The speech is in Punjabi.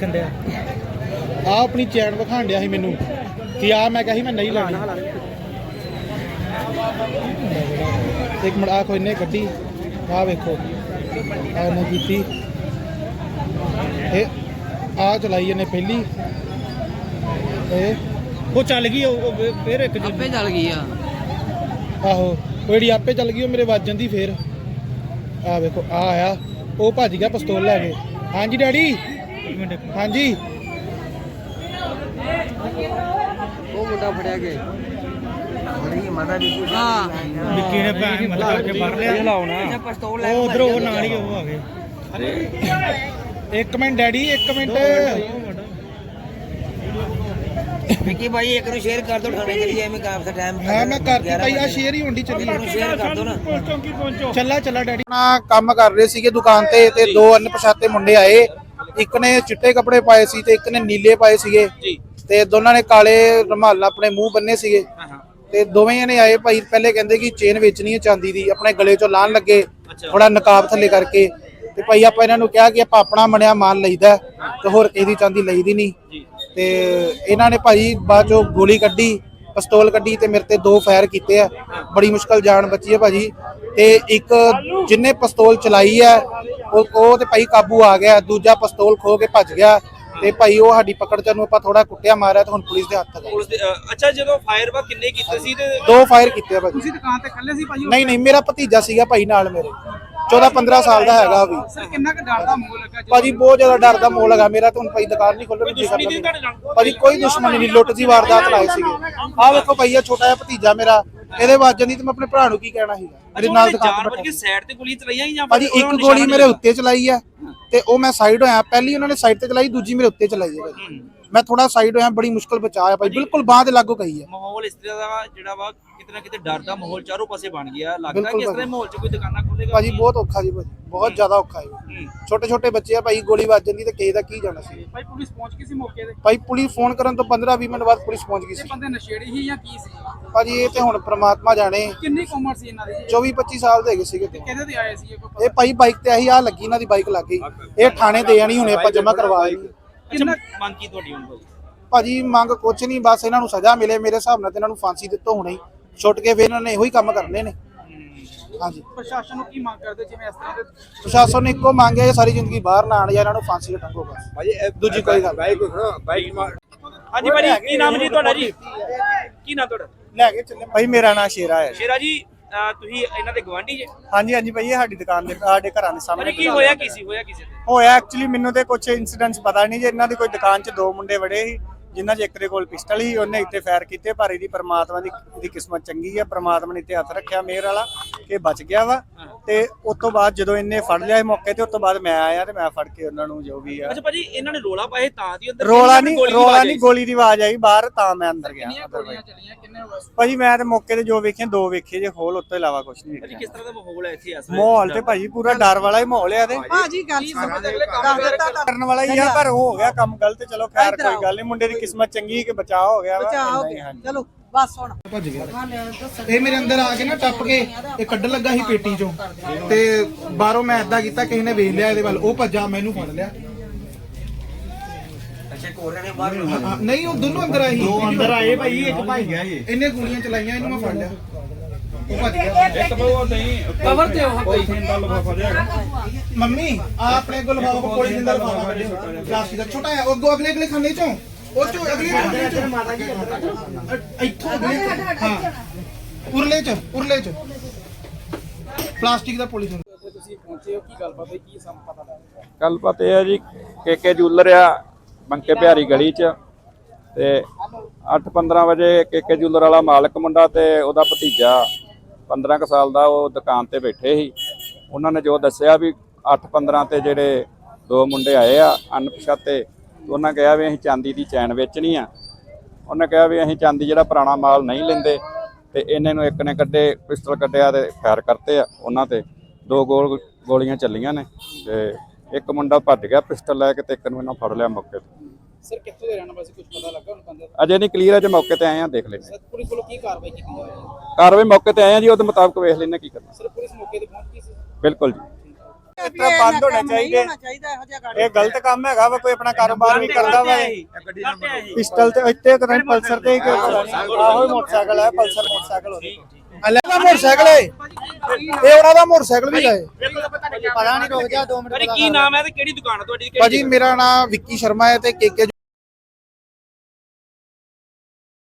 ਕੀ ਵੇਖਣ ਡਿਆ। ਆ ਆਪਣੀ ਚੈਨ ਵਿਖਾਣ ਡਿਆ ਸੀ ਮੈਨੂੰ ਕਿ ਆ ਮੈਂ ਕਿਹਾ ਮੈਂ ਨਹੀਂ ਲੈਣੀ ਇੱਕ ਮਿੰਟ ਆ ਕੋਈ ਨੇ ਕੱਢੀ। ਆ ਵੇਖੋ ਆ ਇਹਨੇ ਕੀਤੀ। ਇਹ ਆ ਚਲਾਈ ਇਹਨੇ ਪਹਿਲੀ। ਇਹ ਉਹ ਚੱਲ ਗਈ ਉਹ ਉਹ ਫਿਰ ਇੱਕ ਜੀ ਆਪੇ ਚੱਲ ਗਈ ਆ। ਆਹੋ ਉਹ ਜਿਹੜੀ ਆਪੇ ਚੱਲ ਗਈ ਉਹ ਮੇਰੇ ਵੱਜ ਜਾਂਦੀ ਫੇਰ। ਆ ਵੇਖੋ ਆ ਆਇਆ। ਉਹ ਭੱਜ ਗਿਆ ਪਿਸਤੌਲ ਲੈ ਕੇ। ਹਾਂਜੀ ਡੈਡੀ। ਹਾਂਜੀ। ਉਹ ਮੁੰਡਾ ਫੜਿਆ ਗਿਆ ਹਾਂ। ਵਿੱਕੀ ਨੇ ਭੈਣ ਮਤਲਬ ਕੇ ਫੜ ਲਿਆ? ਇਹਨੇ ਪਿਸਤੌਲ ਲੈ ਉਹ ਉਧਰੋਂ ਉਹ ਨਾਲ ਹੀ ਉਹ ਆ ਗਏ। ਇੱਕ ਮਿੰਟ ਡੈਡੀ ਇੱਕ ਮਿੰਟ। ਵਿੱਕੀ ਭਾਈ ਇੱਕ ਨੂੰ ਸ਼ੇਅਰ ਕਰ ਦੋ ਠਾਣੇ ਕਰੀ ਐਵੇਂ ਕਾਫ ਦਾ ਟਾਈਮ ਹਾਂ ਮੈਂ ਕਰਤੀ ਭਾਈ ਆ ਸ਼ੇਅਰ ਹੀ ਹੁੰਦੀ ਚੱਲੀ ਨੂੰ ਸ਼ੇਅਰ ਕਰ ਦੋ ਨਾ। ਚੌਂਕੀ ਪਹੁੰਚੋ? ਚੱਲਾ ਚੱਲਾ ਡੈਡੀ। ਨਾ ਕੰਮ ਕਰ ਰਹੇ ਸੀਗੇ ਦੁਕਾਨ ਤੇ ਤੇ ਦੋ ਅਣਪਛਾਤੇ ਮੁੰਡੇ ਆਏ। ਇੱਕ ਨੇ ਚਿੱਟੇ ਕੱਪੜੇ ਪਾਏ ਸੀ ਤੇ ਇੱਕ ਨੇ ਨੀਲੇ ਪਾਏ ਸੀਗੇ। ਜੀ। ਤੇ ਦੋਨਾਂ ਨੇ ਕਾਲੇ ਰੁਮਾਲ ਆਪਣੇ ਮੂੰਹ ਬੰਨੇ ਸੀਗੇ। ਤੇ ਦੋਵੇਂ ਜਣੇ ਆਏ ਭਾਈ ਪਹਿਲੇ ਕਹਿੰਦੇ ਕਿ ਚੇਨ ਵੇਚਣੀ ਹੈ ਚਾਂਦੀ ਦੀ ਆਪਣੇ ਗਲੇ ਚੋਂ ਲਾਣ ਲੱਗੇ। ਥੋੜਾ ਨਕਾਬ ਥੱਲੇ ਕਰਕੇ। ਤੇ ਭਾਈ ਆਪਾਂ ਇਹਨਾਂ ਨੂੰ ਕਿਹਾ ਕਿ ਆਪਾਂ ਆਪਣਾ ਬਣਿਆ ਮਾਲ ਲਈਦਾ ਤੇ ਹੋਰ ਕਿਸੇ ਦੀ ਚਾਂਦੀ ਲਈਦੀ ਨਹੀਂ। ਤੇ ਇਹਨਾਂ ਨੇ ਭਾਈ ਬਾਅਦ ਚੋਂ ਗੋਲੀ ਕੱਢੀ। ਪਿਸਤੌਲ ਕੱਢੀ ਤੇ ਮੇਰੇ ਤੇ ਦੋ ਫਾਇਰ ਕੀਤੇ ਆ। ਬੜੀ ਮੁਸ਼ਕਲ ਜਾਨ ਬਚੀ ਹੈ ਭਾਜੀ। ਤੇ ਇੱਕ ਜਿੰਨੇ ਪਿਸਤੌਲ ਚਲਾਈ ਹੈ ਉਹ ਉਹ ਤੇ ਭਾਈ ਕਾਬੂ ਆ ਗਿਆ। ਦੂਜਾ ਪਿਸਤੌਲ ਖੋ ਕੇ ਭੱਜ ਗਿਆ। ਤੇ ਭਾਈ ਉਹ ਸਾਡੀ ਪਕੜ ਚ ਨੂੰ ਆਪਾਂ ਥੋੜਾ ਕੁੱਟਿਆ ਮਾਰਿਆ ਤੇ ਹੁਣ ਪੁਲਿਸ ਦੇ ਹੱਥ ਹੈ ਪੁਲਿਸ ਦੇ ਅ, ਅੱਛਾ ਜਦੋਂ ਫਾਇਰ ਵਾ ਕਿੰਨੇ ਕੀਤੇ ਸੀ ਤੇ ਦੋ ਫਾਇਰ ਕੀਤੇ ਆ ਭਾਜੀ। ਤੁਸੀਂ ਦੁਕਾਨ ਤੇ ਖੱਲੇ ਸੀ ਭਾਈ ਨਹੀਂ ਨਹੀਂ ਮੇਰਾ ਭਤੀਜਾ ਸੀਗਾ ਭਾਈ ਨਾਲ ਮੇਰੇ। 14 15 ਸਾਲ ਦਾ ਹੈਗਾ ਉਹ ਵੀ। ਸਰ ਕਿੰਨਾ ਕੁ ਡਰ ਦਾ ਮੂਲ ਲੱਗਾ ਭਾਜੀ ਬਹੁਤ ਜ਼ਿਆਦਾ ਡਰ ਦਾ ਮੋਹ ਲਗਾ ਮੇਰਾ ਤਾਂ ਹੁਣ ਭਾਈ ਦੁਕਾਨ ਨਹੀਂ ਖੋਲ੍ਹਣ ਕੋਈ ਦੀ ਭਾਜੀ ਕੋਈ ਦੁਸ਼ਮਣੀ ਨਹੀਂ ਲੁੱਟ ਦੀ ਵਾਰਦਾਤ ਲਾਏ ਸੀਗੇ। ਆਹ ਵੇਖੋ ਭਾਈ ਇਹ ਛੋਟਾ ਜਿਹਾ ਭਤੀਜਾ ਮੇਰਾ ਇਹਦੇ ਵੱਜਣ ਦੀ ਤੇ ਮੈਂ ਆਪਣੇ ਭਰਾ ਨੂੰ ਕੀ ਕਹਿਣਾ ਸੀਗਾ? ਮੇਰੇ ਨਾਲ ਦੁਕਾਨ ਤੇ ਕੇ ਸਾਈਡ ਤੇ ਗੋਲੀ ਚਲਾਈਆਂ ਜਾਂ ਭਾਜੀ ਇੱਕ ਗੋਲੀ ਮੇਰੇ ਉੱਤੇ ਚਲਾਈ ਆ ਤੇ ਉਹ ਮੈਂ ਸਾਈਡ ਹੋਇਆ। ਪਹਿਲੀ ਉਹਨਾਂ ਨੇ ਸਾਈਡ ਤੇ ਚਲਾਈ ਦੂਜੀ ਮੇਰੇ ਉੱਤੇ ਚਲਾਈ ਹੈ ਭਾਜੀ। ਮੈਂ ਥੋੜਾ ਸਾਈਡ ਹੋਇਆ ਬੜੀ ਮੁਸ਼ਕਲ ਬਚਾਇਆ ਭਾਈ ਬਿਲਕੁਲ ਬਾਹ ਦੇ ਲਾਗੋ ਗਈ ਹੈ ਮਾਹੌਲ ਇਸ ਤਰ੍ਹਾਂ ਦਾ ਜਿਹੜਾ ਵਾ ਕਿਤੇ ਨਾ ਕਿਤੇ ਡਰ ਦਾ ਮਾਹੌਲ ਚਾਰੋਂ ਪਾਸੇ ਬਣ ਗਿਆ। ਲੱਗਦਾ ਕਿ ਇਸ ਤਰ੍ਹਾਂ ਦੇ ਮਾਹੌਲ 'ਚ ਕੋਈ ਦੁਕਾਨਾਂ ਖੋਲੇਗਾ ਭਾਜੀ ਬਹੁਤ ਔਖਾ ਜੀ ਭਾਜੀ ਬਹੁਤ ਜ਼ਿਆਦਾ ਔਖਾ ਹੈ। ਛੋਟੇ ਛੋਟੇ ਬੱਚੇ ਆ ਭਾਈ ਗੋਲੀ ਵੱਜ ਜਾਂਦੀ ਤੇ ਕਿਸੇ ਦਾ ਕੀ ਜਾਣਾ ਸੀ। ਭਾਈ ਪੁਲਿਸ ਪਹੁੰਚ ਗਈ ਸੀ ਮੌਕੇ ਤੇ? ਭਾਈ ਪੁਲਿਸ ਫੋਨ ਕਰਨ ਤੋਂ 15 20 ਮਿੰਟ ਬਾਅਦ ਪੁਲਿਸ ਪਹੁੰਚ ਗਈ ਇਹ ਸੀ। ਬੰਦੇ ਨਸ਼ੇੜੀ ਸੀ ਜਾਂ ਕੀ ਸੀ? ਭਾਜੀ ਇਹ ਤੇ ਹੁਣ ਪ੍ਰਮਾਤਮਾ ਜਾਣੇ। ਕਿੰਨੀ ਉਮਰ ਸੀ ਇਹਨਾਂ ਦੀ? 24 25 ਸਾਲ ਦੇ ਹੈਗੇ ਸੀਗੇ। ਤੇ ਕਿਹਦੇ ਤੇ ਆਏ ਸੀ ਇਹ ਕੋਈ ਇਹ ਭਾਈ ਬਾਈਕ ਤੇ ਆਹੀ ਆ ਲੱਗੀ ਇਹਨਾਂ ਦੀ ਬਾਈਕ ਲੱਗ। ਗਈ ਇਹ ਥਾਣੇ ਦੇ ਆਣੀ ਹੁਣੇ ਆਪਾਂ ਜਮ੍ਹਾਂ ਕਰਵਾ ਆਏ ਅੱਛਾ ਮੰਗ ਕੀ ਤੁਹਾਡੀ ਹੁਣ ਭਾਜੀ ਭਾਜੀ ਮੰਗ ਕੁਛ ਨਹੀਂ ਬਸ ਇਹਨਾਂ ਨੂੰ ਸਜ਼ਾ ਮਿਲੇ ਮੇਰੇ ਹਿਸਾਬ ਨਾਲ ਤੇ ਇਹਨਾਂ ਨੂੰ ਫਾਂਸੀ ਦਿੱਤੋ ਹੁਣੇ ਹੀ। ਛੁੱਟ ਕੇ ਫਿਰ ਇਹਨਾਂ ਨੇ ਇਹੋ ਹੀ ਕੰਮ ਕਰਨੇ ਨੇ। ਹਾਂਜੀ। ਪ੍ਰਸ਼ਾਸਨ ਨੂੰ ਕੀ ਮੰਗ ਕਰਦੇ ਜਿਵੇਂ ਇਸ ਤਰ੍ਹਾਂ ਦੇ ਪ੍ਰਸ਼ਾਸਨ ਨੇ ਇੱਕੋ ਮੰਗਿਆ ਇਹ ਸਾਰੀ ਜ਼ਿੰਦਗੀ ਬਾਹਰ ਨਾ ਆਣ ਜਾਂ ਇਹਨਾਂ ਨੂੰ ਫਾਂਸੀ ਤੇ ਟੰਗੋ ਬਸ ਦੂਜੀ ਕੋਈ ਗੱਲ ਨਹੀਂ। ਹਾਂਜੀ ਭਾਜੀ ਕੀ ਨਾਮ ਜੀ ਤੁਹਾਡਾ ਜੀ? ਕੀ ਨਾਮ ਤੁਹਾਡਾ? ਲੈ ਕੇ ਚੱਲੇ। ਭਾਈ ਮੇਰਾ ਨਾਮ ਸ਼ੇਰਾ ਹੈ। ਸ਼ੇਰਾ ਜੀ ਤੁਸੀਂ ਇਹਨਾਂ ਦੇ ਗਵਾਂਢੀ ਜੇ? ਹਾਂਜੀ ਹਾਂਜੀ ਭਾਈ ਇਹ ਸਾਡੀ ਦੁਕਾਨ ਦੇ ਸਾਡੇ ਘਰਾਂ ਦੇ ਸਾਹਮਣੇ ਭਾਜੀ ਕੀ ਹੋਇਆ ਕੀ ਸੀ? ਹੋਇਆ ਕੀ ਸੀ ਹੋਇਆ ਐਕਚੁਅਲੀ ਮੈਨੂੰ ਤੇ ਕੁਝ ਇਨਸੀਡੈਂਟਸ ਪਤਾ ਨਹੀਂ ਜੇ ਇਹਨਾਂ ਦੀ ਕੋਈ ਦੁਕਾਨ 'ਚ ਦੋ ਮੁੰਡੇ ਵੜੇ ਸੀ। ਜਿਨ੍ਹਾਂ 'ਚ ਇੱਕ ਦੇ ਕੋਲ ਪਿਸਟਲ ਸੀ ਉਹਨੇ ਇੱਥੇ ਫਾਇਰ ਕੀਤੇ ਪਰ ਇਹਦੀ ਪ੍ਰਮਾਤਮਾ ਦੀ ਦੀ ਕਿਸਮਤ ਚੰਗੀ ਹੈ ਪ੍ਰਮਾਤਮਾ ਨੇ ਇੱਥੇ ਹੱਥ ਰੱਖਿਆ ਮੇਰ ਵਾਲਾ ਕਿ ਬਚ ਗਿਆ ਵਾ। ਤੇ ਉਸ ਤੋਂ ਬਾਅਦ ਜਦੋਂ ਇਹਨੇ ਫੜ ਲਿਆ ਇਹ ਮੌਕੇ ਤੇ ਉਸ ਤੋਂ ਬਾਅਦ ਮੈਂ ਆਇਆ ਤੇ ਮੈਂ ਫੜ ਕੇ ਉਹਨਾਂ ਨੂੰ ਜੋ ਵੀ ਆ। ਅੱਛਾ ਭਾਜੀ ਇਹਨਾਂ ਨੇ ਰੋਲਾ ਪਾਏ ਤਾਂ ਦੀ ਅੰਦਰ? ਰੋਲਾ ਨਹੀਂ ਰੋਲਾ ਨਹੀਂ। ਗੋਲੀ ਦੀ ਆਵਾਜ਼ ਆਈ ਬਾਹਰ ਤਾਂ ਮੈਂ ਅੰਦਰ ਗਿਆ ਭਾਜੀ ਮੈਂ ਤੇ ਮੌਕੇ ਤੇ ਜੋ ਵੇਖਿਆ ਦੋ ਵੇਖੇ ਜੇ ਹੋਲ ਉੱਤੇ ਇਲਾਵਾ ਕੁਝ ਨਹੀਂ ਵੇਖਿਆ। ਕਿਸ ਤਰ੍ਹਾਂ ਦਾ ਮਾਹੌਲ ਹੈ ਇੱਥੇ ਇਸ ਵੇਲੇ? ਮਾਹੌਲ ਤੇ ਭਾਜੀ ਪੂਰਾ ਡਰ ਵਾਲਾ ਹੀ ਮਾਹੌਲ ਹੈ ਤੇ ਭਾਜੀ ਗੱਲ ਅਗਲੇ ਕੰਮ ਕਰਨ ਵਾਲਾ ਹੀ ਆ ਪਰ ਹੋ ਗਿਆ ਕੰਮ ਗਲਤ ਚਲੋ ਖੈਰ ਕੋਈ ਗੱਲ ਨਹੀਂ ਮੁੰਡੇ ਦੀ ਕਿਸਮਤ ਚੰਗੀ ਕਿ ਬਚਾਅ ਹੋ ਗਿਆ ਵਾ। ਨਹੀਂ, ਹਾਂਜੀ। ਚਲੋ ਬਸ ਹੁਣ। ਭੱਜ ਗਿਆ ਇਹ ਮੇਰੇ ਅੰਦਰ ਆ ਕੇ ਨਾ ਟੱਪ ਕੇ ਇਹ ਕੱਢਣ ਲੱਗਾ ਸੀ ਪੇਟੀ ਚੋਂ। ਤੇ ਬਾਹਰੋਂ ਮੈਂ ਏਦਾਂ ਕੀਤਾ ਕਿਸੇ ਨੇ ਵੇਖ ਲਿਆ ਇਹਦੇ ਵੱਲ। ਉਹ ਭੱਜਾ ਮੈਨੂੰ ਫੜ ਲਿਆ। ਹਾਂ, ਹਾਂ, ਨਹੀਂ ਉਹ ਦੋਨੋਂ ਅੰਦਰ ਆਏ ਦੋ ਅੰਦਰ ਆਏ ਭਾਈ ਇੱਕ ਭੱਜ ਗਿਆ ਇਹ। ਇਹਨੇ ਗੋਲੀਆਂ ਚਲਾਈਆਂ ਇਹਨੂੰ ਮੈਂ ਫੜ ਲਿਆ। ਉਹ ਭੱਜ ਗਿਆ। ਕਵਰ ਤੇ ਉਹ ਕੋਈ ਮੰਮੀ ਆ ਆਪਣੇ ਕੋਲ ਲਫਾਫਾ ਕੋਲੀ ਜਿੰਦਾ ਲਫਾਫਾ ਕੱਢਿਓ। ਪਲਾਸਟਿਕ ਦਾ। ਛੋਟਾ ਹੈ ਉਹ ਅੱਗੋਂ ਅਗਲੇ ਅਗਲੇ ਖਾਨੇ ਚੋਂ। ਉਹ ਚੋਂ ਅਗਲੇ ਖਾਨੇ ਚੋਂ ਅ- ਇੱਥੋਂ ਅਗਲੇ ਚੋਂ, ਹਾਂ ਉਰਲੇ ਚ ਉਰਲੇ ਚ ਪਲਾਸਟਿਕ ਦਾ ਪੋਲੀਥੀਨ ਤੁਸੀਂ ਪਹੁੰਚੇ ਹੋ। ਕੀ ਗੱਲਬਾਤ ਹੋਈ ਕੀ ਸਮ ਪਤਾ ਲੱਗਾ ਗੱਲਬਾਤ ਇਹ ਹੈ ਜੀ ਕੇਕੇ ਜੂਲਰ ਆ ਬੰਕੇ ਬਿਹਾਰੀ ਗਲੀ 'ਚ। ਤੇ 8-15 ਵਜੇ ਕੇਕੇ ਜੂਲਰ ਵਾਲਾ ਮਾਲਕ ਮੁੰਡਾ ਤੇ ਉਹਦਾ ਭਤੀਜਾ 15 ਕੁ ਸਾਲ ਦਾ ਉਹ ਦੁਕਾਨ ਤੇ ਬੈਠੇ ਸੀ। ਉਹਨਾਂ ਨੇ ਜੋ ਦੱਸਿਆ ਵੀ 8-15 ਤੇ ਜਿਹੜੇ ਦੋ ਮੁੰਡੇ ਆਏ ਆ ਅਣਪਛਾਤੇ ਤੇ ਉਹਨਾਂ ਕਿਹਾ ਵੀ ਅਸੀਂ ਚਾਂਦੀ ਦੀ ਚੈਨ ਵੇਚਣੀ ਆ। ਉਹਨੇ ਕਿਹਾ ਵੀ ਅਸੀਂ ਚਾਂਦੀ ਜਿਹੜਾ ਪੁਰਾਣਾ ਮਾਲ ਨਹੀਂ ਲੈਂਦੇ ਤੇ ਇਹਨੇ ਨੂੰ ਇੱਕ ਨੇ ਕੱਢੇ ਪਿਸਟਲ ਕੱਢਿਆ ਤੇ ਫਾਇਰ ਕਰਤੇ ਆ ਉਹਨਾਂ ਤੇ। ਦੋ ਗੋਲ ਗੋਲੀਆਂ ਚੱਲੀਆਂ ਨੇ ਤੇ ਇੱਕ ਮੁੰਡਾ ਭੱਜ ਗਿਆ ਪਿਸਟਲ ਲੈ ਕੇ ਤੇ ਇੱਕ ਨੂੰ ਇਹਨਾਂ ਫੜ ਲਿਆ ਮੌਕੇ ਤੇ। ਸਰ ਕਿੱਥੋਂ ਦੇ ਰਹਿਣ ਵਾਲੇ ਸੀ ਕੁਝ ਪਤਾ ਲੱਗਾ ਹੁਣ ਬੰਦੇ ਅਜੇ ਨਹੀਂ ਕਲੀਅਰ ਅਜੇ ਮੌਕੇ ਤੇ ਆਏ ਆ ਦੇਖ ਲੈਂਦੇ ਸਰ ਪੁਲਿਸ ਵੱਲੋਂ ਕੀ ਕਾਰਵਾਈ ਕੀਤੀ ਜਾ ਰਹੀ ਹੈ? ਕਾਰਵਾਈ ਮੌਕੇ ਤੇ ਆਏ ਆ ਜੀ ਉਹਦੇ ਮੁਤਾਬਕ ਵੇਖ ਲੈਂਦੇ ਕੀ ਕਰਨਾ। ਸਰ ਪੁਲਿਸ ਮੌਕੇ ਤੇ ਪਹੁੰਚ ਗਈ ਸੀ? ਬਿਲਕੁਲ ਜੀ। ਇਸ ਤਰ੍ਹਾਂ ਬੰਦ ਹੋਣੇ ਚਾਹੀਦੇ। ਇਹ ਗਲਤ ਕੰਮ ਹੈਗਾ ਵਾ ਕੋਈ ਆਪਣਾ ਕਾਰੋਬਾਰ ਵੀ ਕਰਦਾ ਵਾ। ਪਿਸਟਲ ਤੇ ਇੱਥੇ ਕਰਾਂ ਪਲਸਰ ਤੇ ਹੀ ਪਤਾ ਨਹੀਂ ਆਹੋ ਹੀ ਮੋਟਰਸਾਈਕਲ ਹੈ ਪਲਸਰ ਮੋਟਰਸਾਈਕਲ ਉਹਦੇ। ਹਲੇ ਦਾ ਮੋਟਰਸਾਈਕਲ ਏ। ਇਹ ਉਹਨਾਂ ਦਾ ਮੋਟਰਸਾਈਕਲ ਵੀ ਗਏ ਪਤਾ ਨਹੀਂ ਰੁਕ ਜਾ 2 ਮਿੰਟ ਭਾਜੀ ਕੀ ਨਾਮ ਹੈ ਤੇ ਕਿਹੜੀ ਦੁਕਾਨ ਹੈ ਤੁਹਾਡੀ ਭਾਜੀ ਮੇਰਾ ਨਾਮ ਵਿੱਕੀ ਸ਼ਰਮਾ ਹੈ ਤੇ ਕੇਕੇ